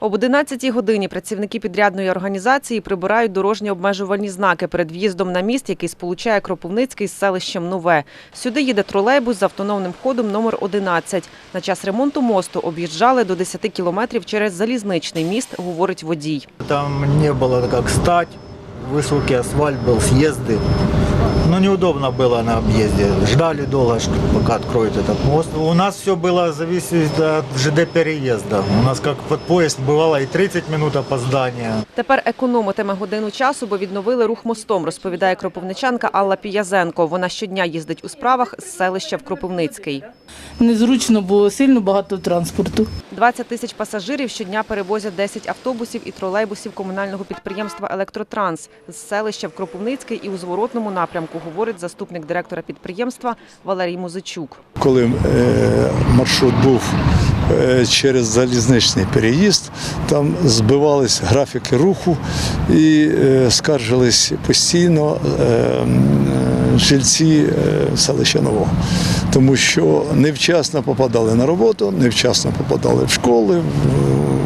Об 11-й годині працівники підрядної організації прибирають дорожні обмежувальні знаки перед в'їздом на міст, який сполучає Кропивницький з селищем Нове. Сюди їде тролейбус з автономним ходом номер 11. На час ремонту мосту об'їжджали до 10 кілометрів через залізничний міст, говорить водій. Там не было как стать, высокий асфальт был, съезды. Ну, неудобно было на объезде. Ждали долго, что пока откроют этот мост. У нас все было зависит от ЖД переезда. У нас как под поезд бывало и 30 минут опоздания. Тепер економитиме годину часу, бо відновили рух мостом, розповідає кропивничанка Алла Піязенко. Вона щодня їздить у справах з селища в Кропивницький. Незручно було сильно багато транспорту. 20 тисяч пасажирів щодня перевозять 10 автобусів і тролейбусів комунального підприємства «Електротранс» з селища в Кропивницький і у зворотному напрямку, говорить заступник директора підприємства Валерій Музичук. коли е, маршрут був е, через залізничний переїзд, там збивались графіки руху і е, скаржились постійно жильці селища Нового, тому що невчасно попадали на роботу, невчасно попадали в школи,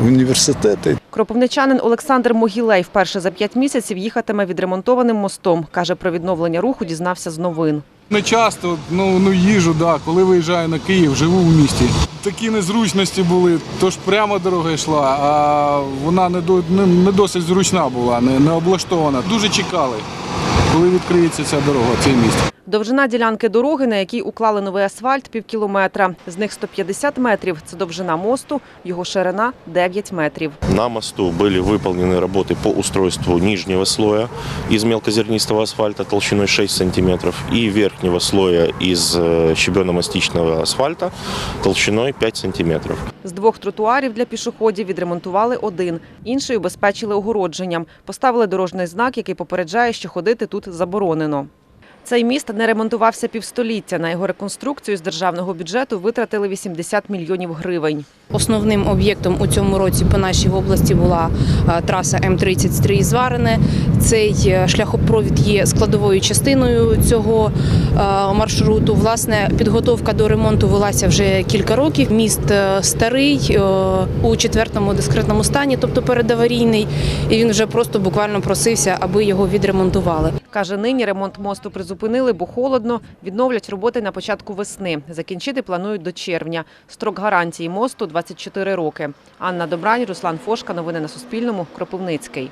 в університети. Кропивничанин Олександр Могілей вперше за 5 місяців їхатиме відремонтованим мостом. Каже, про відновлення руху дізнався з новин. Не часто, ну, ну їжу, да, коли виїжджаю на Київ, живу в місті. Такі незручності були, тож прямо дорога йшла, а вона не, до, не, не досить зручна була, не, не облаштована. Дуже чекали, коли відкриється ця дорога, цей міст. Довжина ділянки дороги, на якій уклали новий асфальт, півкілометра. З них 150 метрів – це довжина мосту, його ширина – 9 метрів. На мосту были выполнены работы по устройству нижнего слоя из мелкозернистого асфальта толщиной 6 сантиметров и верхнего слоя из э, щебенно-мастичного асфальта толщиной 5 сантиметров. З двох тротуарів для пішоходів відремонтували один, інший убезпечили огородженням. Поставили дорожній знак, який попереджає, що ходити тут заборонено. Цей міст не ремонтувався півстоліття. На його реконструкцію з державного бюджету витратили 80 мільйонів гривень. Основним об'єктом у цьому році по нашій області була е, траса М-30 Стрий-Зварине. Цей е, шляхопровід є складовою частиною цього е, маршруту. Власне, підготовка до ремонту велася вже кілька років. Міст старий у четвертому дискретному стані, тобто передаварійний, і він вже просто буквально просився, аби його відремонтували. Каже, нині ремонт мосту призупинили, бо холодно. Відновлять роботи на початку весни. Закінчити планують до червня. Строк гарантії мосту – 24 роки. Анна Добрань, Руслан Фошка. Новини на Суспільному. Кропивницький.